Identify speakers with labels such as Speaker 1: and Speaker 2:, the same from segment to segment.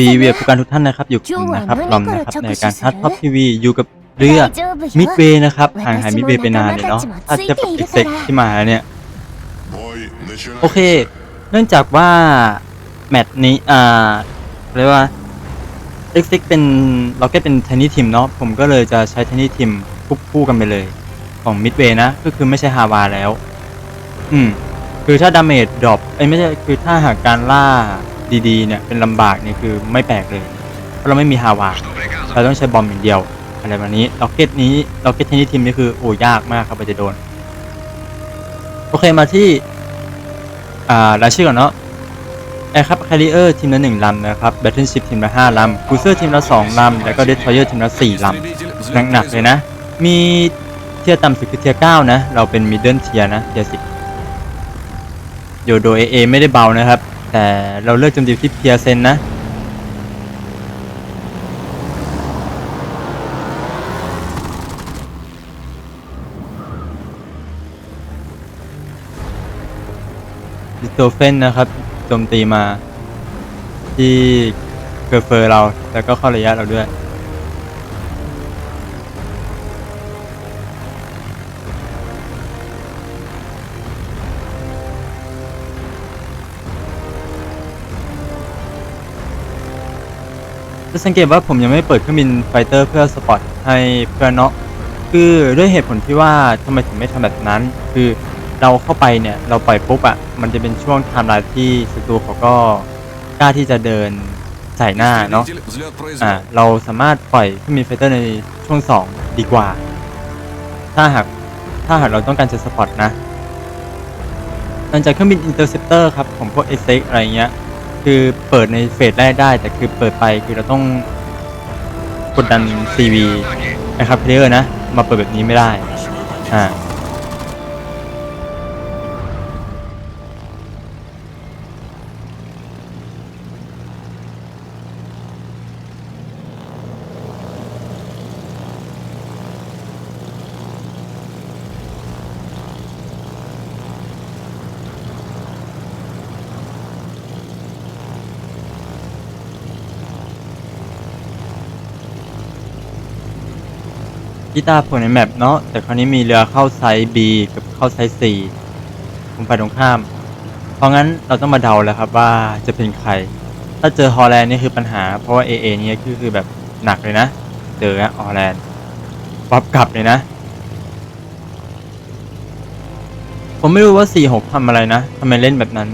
Speaker 1: ตีเวียผู้การทุกท่านนะครับ อยู่กับนะครับลอมนะครับในการทัดท็อปทีวีอยู่กับเรือมิดเวย์นะครับห่างหายมิดเวย์ไปนานเลยเนาะถ้าจะกับเซ็กที่มาเนี่ยโอเค เนื่องจากว่า แมตช์นี้อ่าเรียกว่าเอ็กซิกเป็นล็อกเก็ตเป็นเทนนิสทีมเนาะผมก็เลยจะใช้เทนนิสทีมควบคู่กันไปเลย ของมิดเวย์นะ ก็คือไม่ใช่ฮาวาแล้ว อืม คือถ้าดาเมจดรอปไอ้ไม่ใช่คือถ้าหากการล่า ดีๆเนี่ยเป็นลำบากเนี่ยคือไม่แปลกเลย เพราะเราไม่มีฮาวาเราต้องใช้บอมอย่างเดียว อะไรแบบนี้ล็อกเก็ตนี้ล็อกเก็ตเทนนิสทีมนี่คือโอ้ยากมากครับกว่าจะโดน โอเคมาที่ อ่ารายชื่อก่อนเนาะแอร์ครับแคริเออร์ทีมละหนึ่งลำนะครับแบทเทิลชิพทีมละห้าลำคูเซอร์ทีมละสองลำแล้วก็เดสทรอยเออร์ทีมละสี่ลำหนักๆเลยนะ มีเทียร์ต่ำสุดคือเทียร์เก้านะ เราเป็นมิดเดิลเทียร์นะเทียร์สิบโยโดเอเอไม่ได้เบานะครับ แต่เราเลือกโจมตีที่เพียเซนนะ ดิโตเฟนนะครับโจมตีมา ที่เกอร์เฟอร์เรา แล้วก็เข้าระยะเราด้วย จะสังเกตว่าผมยังไม่เปิดเครื่องบินไฟเตอร์เพื่อสปอตให้เพื่อนเนาะคือด้วยเหตุผลที่ว่าทำไมถึงไม่ทำแบบนั้น คือเราเข้าไปเนี่ยเราปล่อยปุ๊บอะ่ะมันจะเป็นช่วงไทม์ไลน์ที่ศัตรูเขาก็กล้าที่จะเดินใส่หน้าเนาะอ่าเราสามารถปล่อยเครื่องบินไฟเตอร์ในช่วง 2 ดีกว่า ถ้าหากถ้าหากเราต้องการจะสปอตนะหลังจากเครื่องบินอินเตอร์เซปเตอร์ครับของพวก s อ x อะไรเงี้ย คือเปิดในเฟสแรกได้ แต่คือเปิดไปคือเราต้องกดดัน CV นะครับเพลเยอร์นะ มาเปิดแบบนี้ไม่ได้ อ่า กีตาร์ผลในแมปเนาะแต่คราวนี้มีเรือเข้าไซส์ B กับเข้าไซส์ C ผมไปตรงข้าม เพราะงั้นเราต้องมาเดาแล้วครับว่าจะเป็นใคร ถ้าเจอฮอลแลนด์นี่คือปัญหา เพราะว่า AA เนี่ยคือคือแบบหนักเลยนะ เจอฮอลแลนด์ป๊อปกลับเลยนะ ผมไม่รู้ว่า 46ทำอะไรนะทำไมเล่นแบบนั้น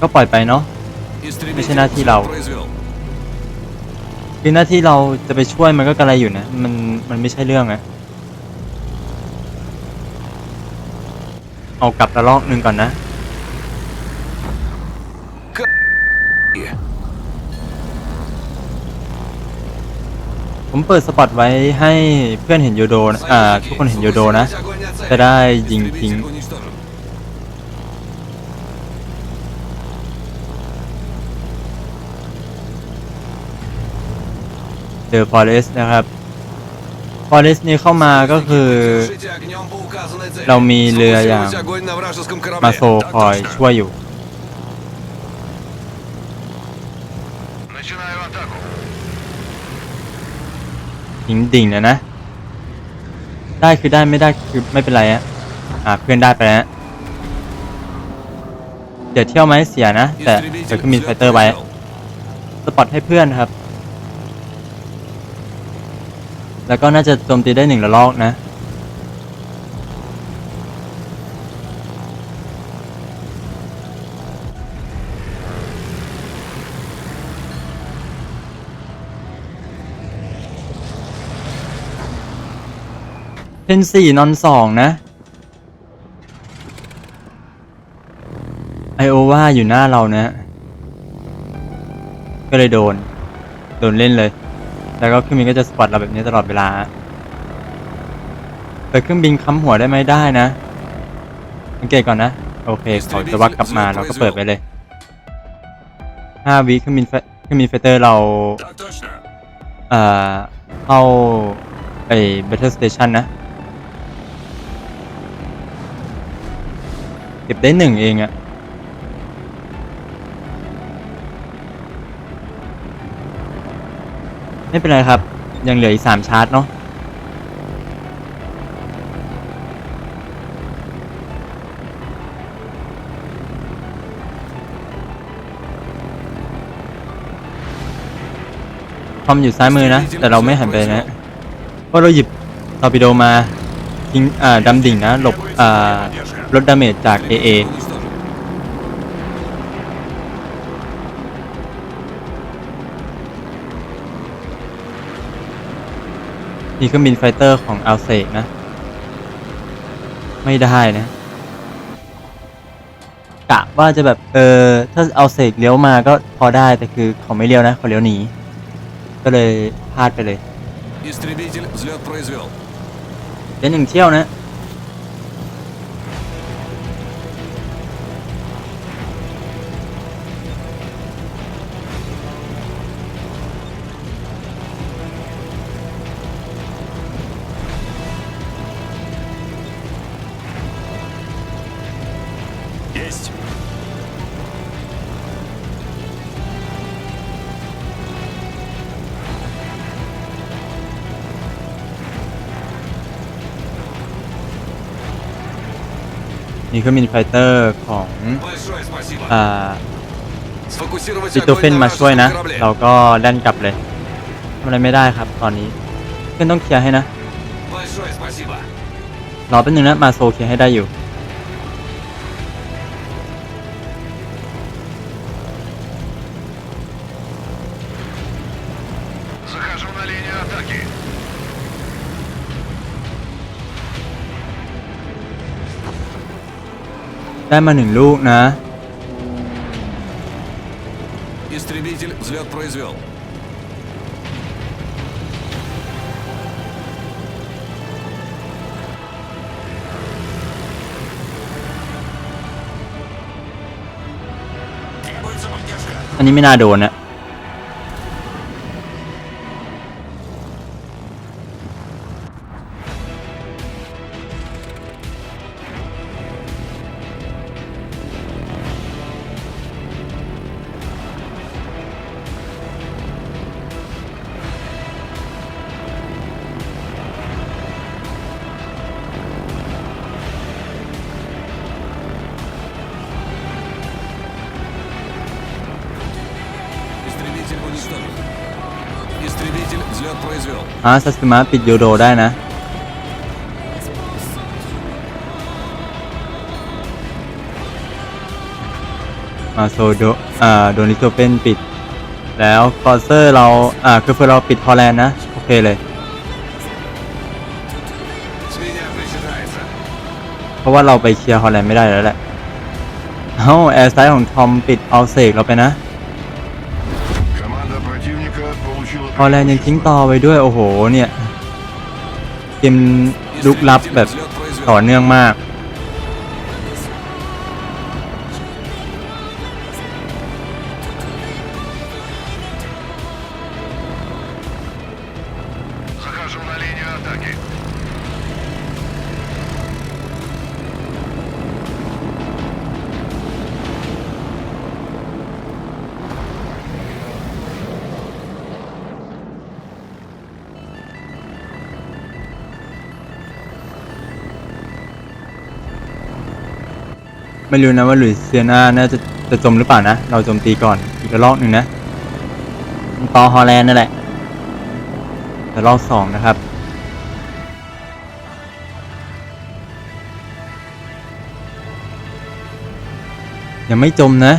Speaker 1: ก็ปล่อยไปเนาะ ไม่ใช่หน้าที่เรา คือหน้าที่เราจะไปช่วยมันก็กระไรอยู่นะ มันมันไม่ใช่เรื่องอะเอากลับระลอกหนึ่งก่อนนะ ผมเปิดสปอตไว้ให้เพื่อนเห็นโยโดนะอ่าทุกคนเห็นโยโดนะ จะได้ยิงทิ้ง เดอะฟอเรสนะครับฟอเรสต์นี้เข้ามาก็คือ เรามีเรืออย่างมาโซคอยช่วยอยู่ หิงดิ่งนะนะ ได้คือได้ไม่ได้คือไม่เป็นไรฮะอ่าเพื่อนได้ไปแล้วเดี๋ยวเที่ยวไหมเสียนะ แต่เดี๋ยวขึ้นมีไฟเตอร์ไปสปอตให้เพื่อนครับ แล้วก็น่าจะโจมตีได้หนึ่งระลอกนะเพนสี่นอนสองนะ ไอโอว่าอยู่หน้าเรานะ ก็เลยโดน โดนเล่นเลย แล้วก็เครื่องบินก็จะสปอตเราแบบนี้ตลอดเวลาเปิดเครื่องบินค้ำหัวได้ไหมได้นะ สังเกตก่อนนะ โอเคเขาจะวักกลับมาเราก็เปิดไปเลยห้าวิเครื่องบินเครื่องบินเฟเตอร์เราเอ่อเข้าไอ้ Battle Station นะ เก็บได้หนึ่งเองอะ ไม่เป็นไรครับ ยังเหลืออีกสามชาร์จเนาะคอมอยู่ซ้ายมือนะ แต่เราไม่หันไปนะเพราะเราหยิบตอร์ปิโดมาทิ้งอ่าดำดิ่งนะ หลบอ่าลดดาเมจจาก AA นี่เครื่องบินไฟเตอร์ของอัลเซกนะ ไม่ได้นะ กะว่าจะแบบ เออ ถ้าเอาเสกเลี้ยวมาก็พอได้ แต่คือเขาไม่เลี้ยวนะ เขาเลี้ยวหนี ก็เลยพลาดไปเลย
Speaker 2: Истребитель взлет произвел.
Speaker 1: เดี๋ยวหนึ่งเที่ยวนะ นี่คือมินไฟเตอร์ของอ่าดิตูเฟนมาช่วยนะ เราก็แล่นกลับเลยทำอะไรไม่ได้ครับตอนนี้เพื่อนต้องเคลียร์ให้นะ รอเป็นหนึ่งนะ มาโซเคลียร์ให้ได้อยู่ ได้มาหนึ่งลูกนะ
Speaker 2: Истребитель взлет произвел.
Speaker 1: อันนี้ไม่น่าโดนนะ อ่าซาสึมาปิดยูโดได้นะ มาโซโดอ่าโดนิโซเป็นปิด แล้วคอเซอร์เรา อ่า คือเพื่อเราปิดฮอลแลนด์นะ โอเคเลย เพราะว่าเราไปเคลียร์ฮอลแลนด์ไม่ได้แล้วแหละเอ้าแอร์ไซด์ของทอมปิดเอาเซกเราไปนะ ฮอลแลนด์ยังทิ้งต่อไปด้วยโอ้โหเนี่ยเกมลุกลับแบบต่อเนื่องมาก ไม่รู้นะว่าหลุยเซียนาน่าจะจะจมหรือเปล่านะ เราโจมตีก่อนอีกระลอกหนึ่งนะต่อฮอลแลนด์นั่นแหละระลอกสองนะครับ ยังไม่จมนะ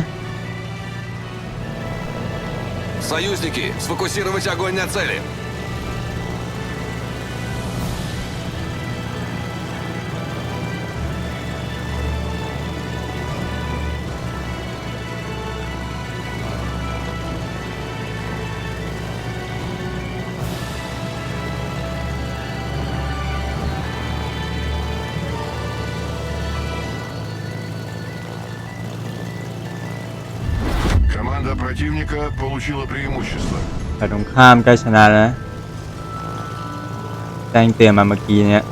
Speaker 2: Союзники, сфокусировать огонь на цели.
Speaker 3: Команда противника получила преимущество.
Speaker 1: ฝ่ายตรงข้ามใกล้ชนะแล้วนะแจ้งเตือนมาเมื่อกี้เนี่ย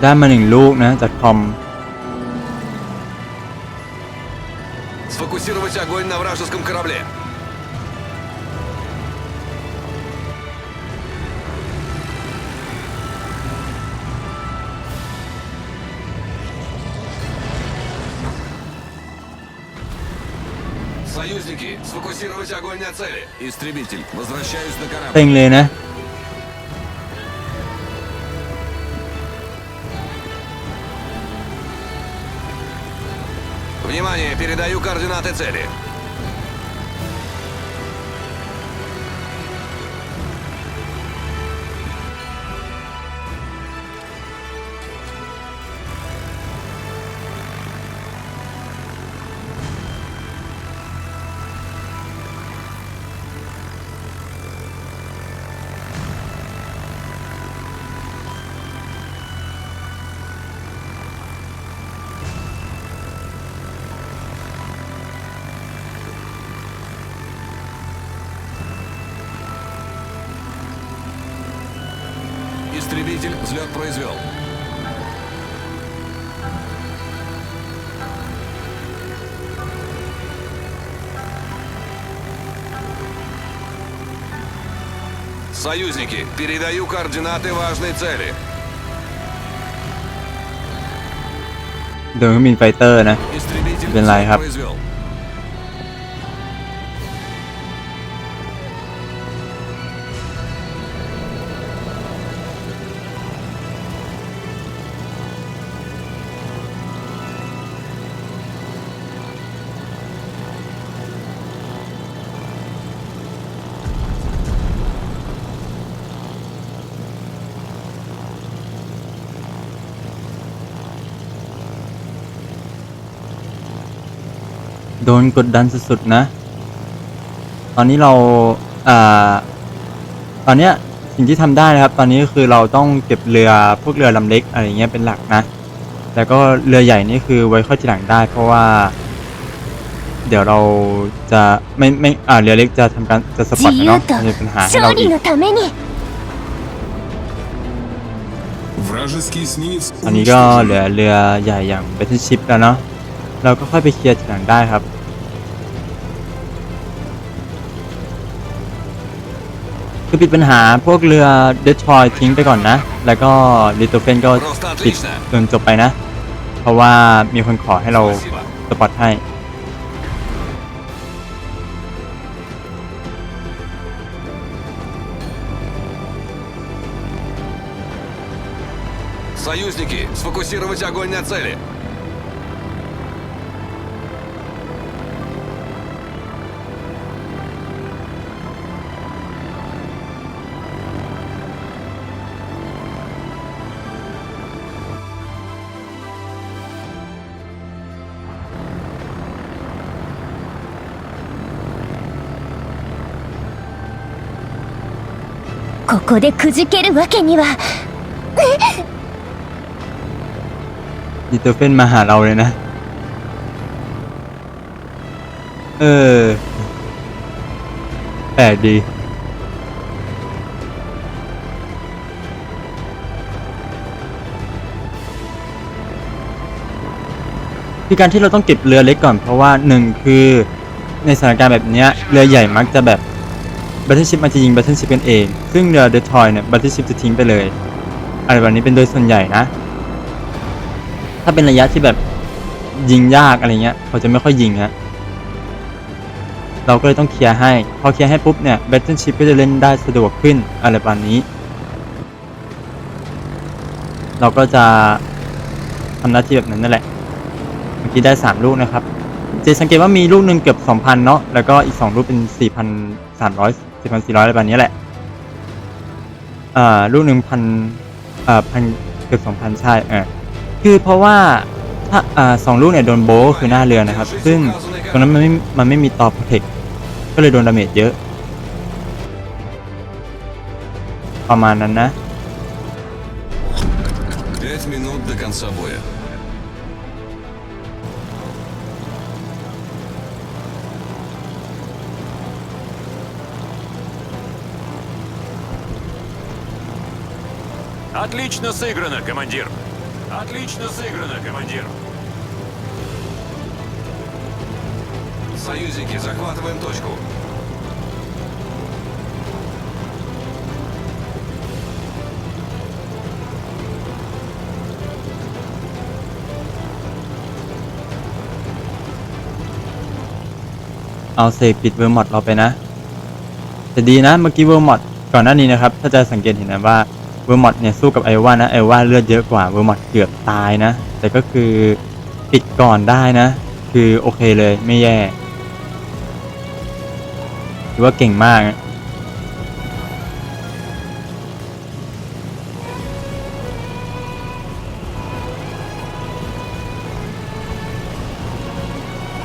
Speaker 1: ได้มาหนึ่งลูกนะจากทอม
Speaker 2: Сфокусировать огонь на вражеском корабле. Союзники, сфокусировать огонь на цели. Истребитель, возвращаюсь на корабль.
Speaker 1: เต็งเลยนะ
Speaker 2: передаю координаты цели. взлет произвел. Союзники, передаю координаты важной цели.
Speaker 1: โดยเครื่องบินไฟเตอร์นะ
Speaker 2: Истребитель
Speaker 1: Блин,
Speaker 2: взлет
Speaker 1: лайхап.
Speaker 2: произвел.
Speaker 1: โดนกดดันสุดๆนะ ตอนนี้เราอาตอนเนี้ยสิ่งที่ทำได้นะครับ ตอนนี้ก็คือเราต้องเก็บเรือพวกเรือลำเล็กอะไรเงี้ยเป็นหลักนะ แล้วก็เรือใหญ่นี่คือไว้ค่อยทีหลังได้ เพราะว่า เดี๋ยวเราจะไม่ไม่อ่าเรือเล็กจะทำการจะสปอตเนาะมีปัญหาให้เราอีกอันนี้ก็เหลือเรือใหญ่อย่างเบทชิปแล้วเนาะ เราก็ค่อยไปเคลียร์ทีหลังได้ครับ คือปิดปัญหาพวกเรือเดทรอยทิ้งไปก่อนนะ แล้วก็ลิตเตเฟนก็
Speaker 2: Просто
Speaker 1: ปิด
Speaker 2: отлично.
Speaker 1: จนจบไปนะ เพราะว่ามีคนขอให้เรา
Speaker 2: Спасибо.
Speaker 1: สปอร์ตให้
Speaker 2: Союзники, сфокусировать огонь на цели.「
Speaker 4: ここでくじけるわけには
Speaker 1: ลิตเตเฟนมาหาเราเลยนะ เออ แปลกดี คือการที่เราต้องเก็บเรือเล็กก่อน เพราะว่าหนึ่งคือในสถานการณ์แบบเนี้ยเรือใหญ่มักจะแบบ บัตเทิลชิพมันจะยิงบัตเทิลชิพกันเอง ซึ่งเรือเดทอยเนี่ยบัตเทิลชิพจะทิ้งไปเลย อะไรแบบนี้เป็นโดยส่วนใหญ่นะ ถ้าเป็นระยะที่แบบยิงยากอะไรเงี้ยเขาจะไม่ค่อยยิงฮะเราก็เลยต้องเคลียร์ให้ พอเคลียร์ให้ปุ๊บเนี่ย Battleship ก็จะเล่นได้สะดวกขึ้นอะไรประมาณนี้ เราก็จะทำหน้าที่แบบนั้นนั่นแหละ เมื่อกี้ได้ 3 ลูกนะครับเจสังเกตว่ามีลูกหนึ่งเกือบ 2,000 เนาะแล้วก็อีก 2 ลูกเป็น 4,300 4,400 อะไรแบบนี้แหละ อ่า ลูกหนึ่งพันอ่าพันเกือบ2,000 ใช่เออ คือเพราะว่าถ้าอ่าสองลูกเนี่ยโดนโบว์คือหน้าเรือนะครับ ซึ่งตรงนั้นมันไม่มันไม่มีต่อโปรเทคก็เลยโดนดาเมจเยอะ ประมาณนั้นนะ
Speaker 2: Пять минут до конца боя.
Speaker 5: Отлично сыграно, командир. Отлично сыграно, командир.
Speaker 2: Союзники, захватываем точку.
Speaker 1: เอาเสกปิดเวอร์มอดเราไปนะ แต่ดีนะเมื่อกี้เวอร์มอดก่อนหน้านี้นะครับ ถ้าจะสังเกตเห็นนะว่า เวอร์มอดเนี่ยสู้กับไอวานะไอวาเลือดเยอะกว่าเวอร์มอดเกือบตายนะ แต่ก็คือปิดก่อนได้นะ คือโอเคเลยไม่แย่ถือว่าเก่งมาก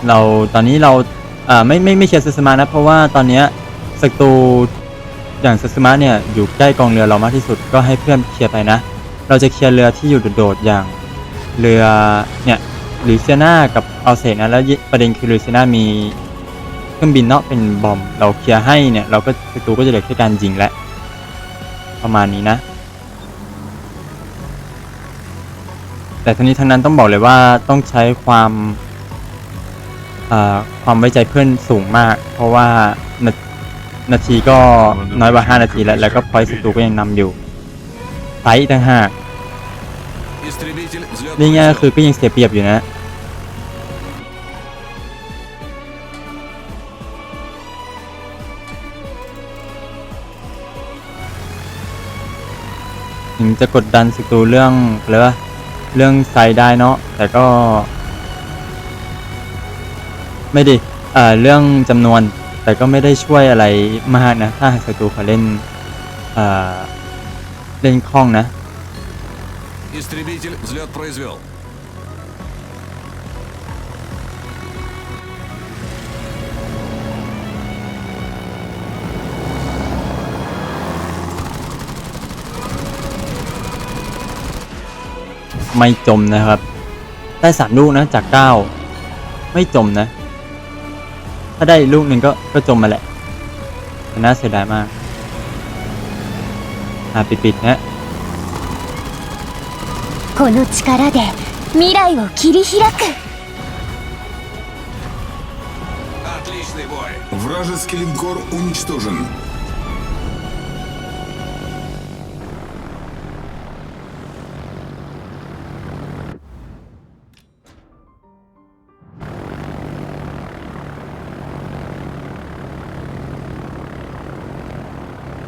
Speaker 1: เราตอนนี้เราอ่าไม่ไม่ไม่เชียร์ซึสมานะ เพราะว่าตอนเนี้ยศัตรู อย่างซึสมาเนี่ยอยู่ใกล้กองเรือเรามากที่สุดก็ให้เพื่อนเคลียร์ไปนะ เราจะเคลียร์เรือที่อยู่โดดๆอย่างเรือเนี่ยหรือเซียนากับเอาเซนะแล้วประเด็นคือลูเซียนามีเครื่องบินเนาะเป็นบอมเราเคลียร์ให้เนี่ยเราก็ศัตรูก็จะเหลือแค่การยิงและประมาณนี้นะ แต่ทั้งนี้ทั้งนั้นต้องบอกเลยว่าต้องใช้ความความไว้ใจเพื่อนสูงมาก เพราะว่า นาทีก็น้อยกว่าห้านาทีแล้ว แล้วก็พอยสตูก็ยังนำอยู่ไฟตั้งห้านี่ไงคือก็ยังเสียเปรียบอยู่นะ ถึงจะกดดันสตูเรื่องอะไรวะเรื่องไซได้เนาะแต่ก็ ไม่ดีเอ่อเรื่องจำนวน แต่ก็ไม่ได้ช่วยอะไรมากนะ ถ้าหากศัตรูเขาเล่นเอ่อเล่นคล่องนะ
Speaker 2: Истребитель, взлет произвел.
Speaker 1: ไม่จมนะครับ ได้สามลูกนะจากเก้าไม่จมนะ ถ้าได้อีกลูกหนึ่งก็ก็จมมาแหละแต่น่าเสียดายมากอ่าปิดๆนะ
Speaker 4: この力で未来を切り開く
Speaker 2: Отличный бой.
Speaker 6: Вражеский линкор уничтожен.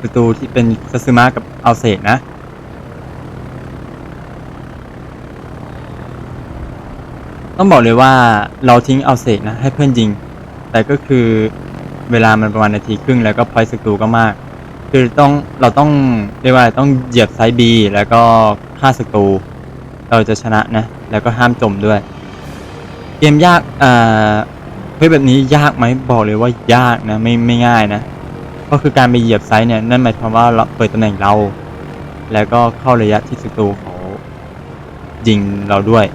Speaker 1: ประตูที่เป็นซาซึมะกับอัลเซกนะ ต้องบอกเลยว่าเราทิ้งอัลเซกนะ ให้เพื่อนยิง แต่ก็คือเวลามันประมาณนาทีครึ่งแล้วก็พอยศัตรูก็มาก คือต้องเราต้องเรียกว่าต้องเหยียบไซบีแล้วก็ฆ่าศัตรูเราจะชนะนะ แล้วก็ห้ามจมด้วย เกมยากอ่าเฮ้ยแบบนี้ยากไหมบอกเลยว่ายากนะ ไม่ไม่ง่ายนะ ก็คือการไปเหยียบไซส์เนี่ยนั่นหมายความว่าเราเปิดตำแหน่งเรา แล้วก็เข้าระยะที่ศัตรูเขายิงเราด้วย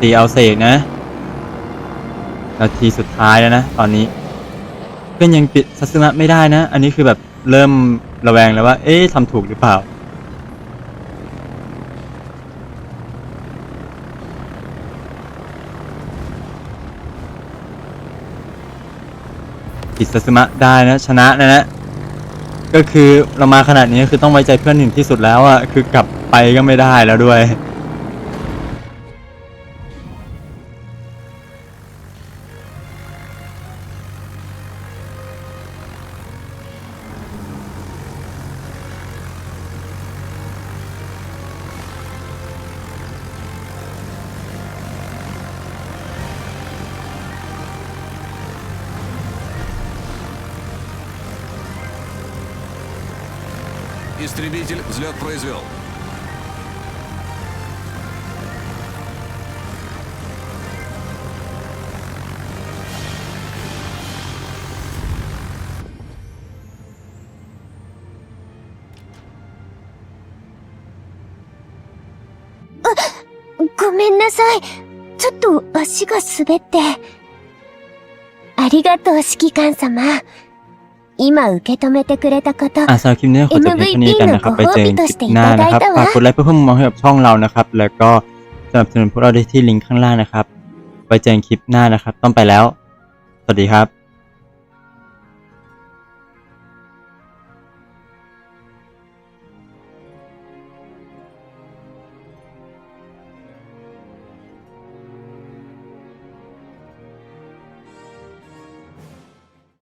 Speaker 1: ตีเอาเสกนะนาทีสุดท้ายแล้วนะ ตอนนี้เพื่อนยังปิดซัสมะไม่ได้นะ อันนี้คือแบบเริ่มระแวงแล้วว่า เอ๊ะทำถูกหรือเปล่า ผิดซัสมะได้นะ ชนะนะนะก็คือเรามาขนาดนี้คือต้องไว้ใจเพื่อนหนึ่งที่สุดแล้วอะคือกลับไปก็ไม่ได้แล้วด้วย
Speaker 2: Истребитель, взлет произвел.「
Speaker 4: ごめんなさいちょっと足が滑って」「あ ありがとう指揮官様 今受け止めてくれたこと
Speaker 1: อ่ะสำหรับคลิปนี้ขอจบเพียงเท่านี้กันนะครับ ไปเจอกันคลิปหน้านะครับฝากกดไลค์เพื่อเพิ่มมุมมองให้กับช่องเรานะครับ แล้วก็สนับสนุนพวกเราได้ที่ลิงก์ข้างล่างนะครับ ไปเจอกันคลิปหน้านะครับ ต้องไปแล้ว สวัสดีครับ